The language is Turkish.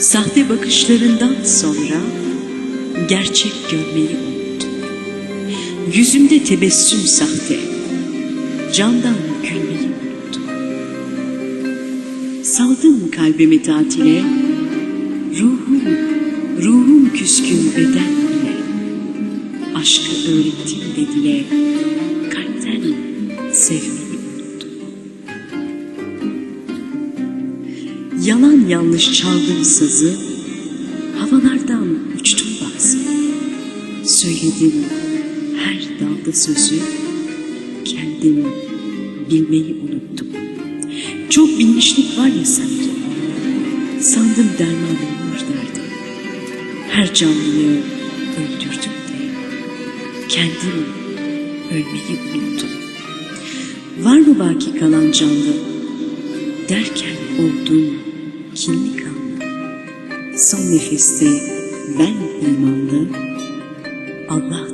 Sahte bakışlarından sonra gerçek görmeyi unuttum. Yüzümde tebessüm sahte, candan gülmeyi unuttum. Saldım kalbimi tatile, ruhum, ruhum küskün beden ile. Aşkı öğrettim de kalpten sevmeyi Yalan yanlış çaldım sızı, havalardan uçtum bazen. Söyledim her dalda sözü, kendim bilmeyi unuttum. Çok bilmişlik var ya sanki, sandım dermanım var derdim. Her canlıyı öldürdüm de, kendim ölmeyi unuttum. Var mı baki kalan canlı, derken oldum kimlik anı. Son nefeste ben imanlı Allah.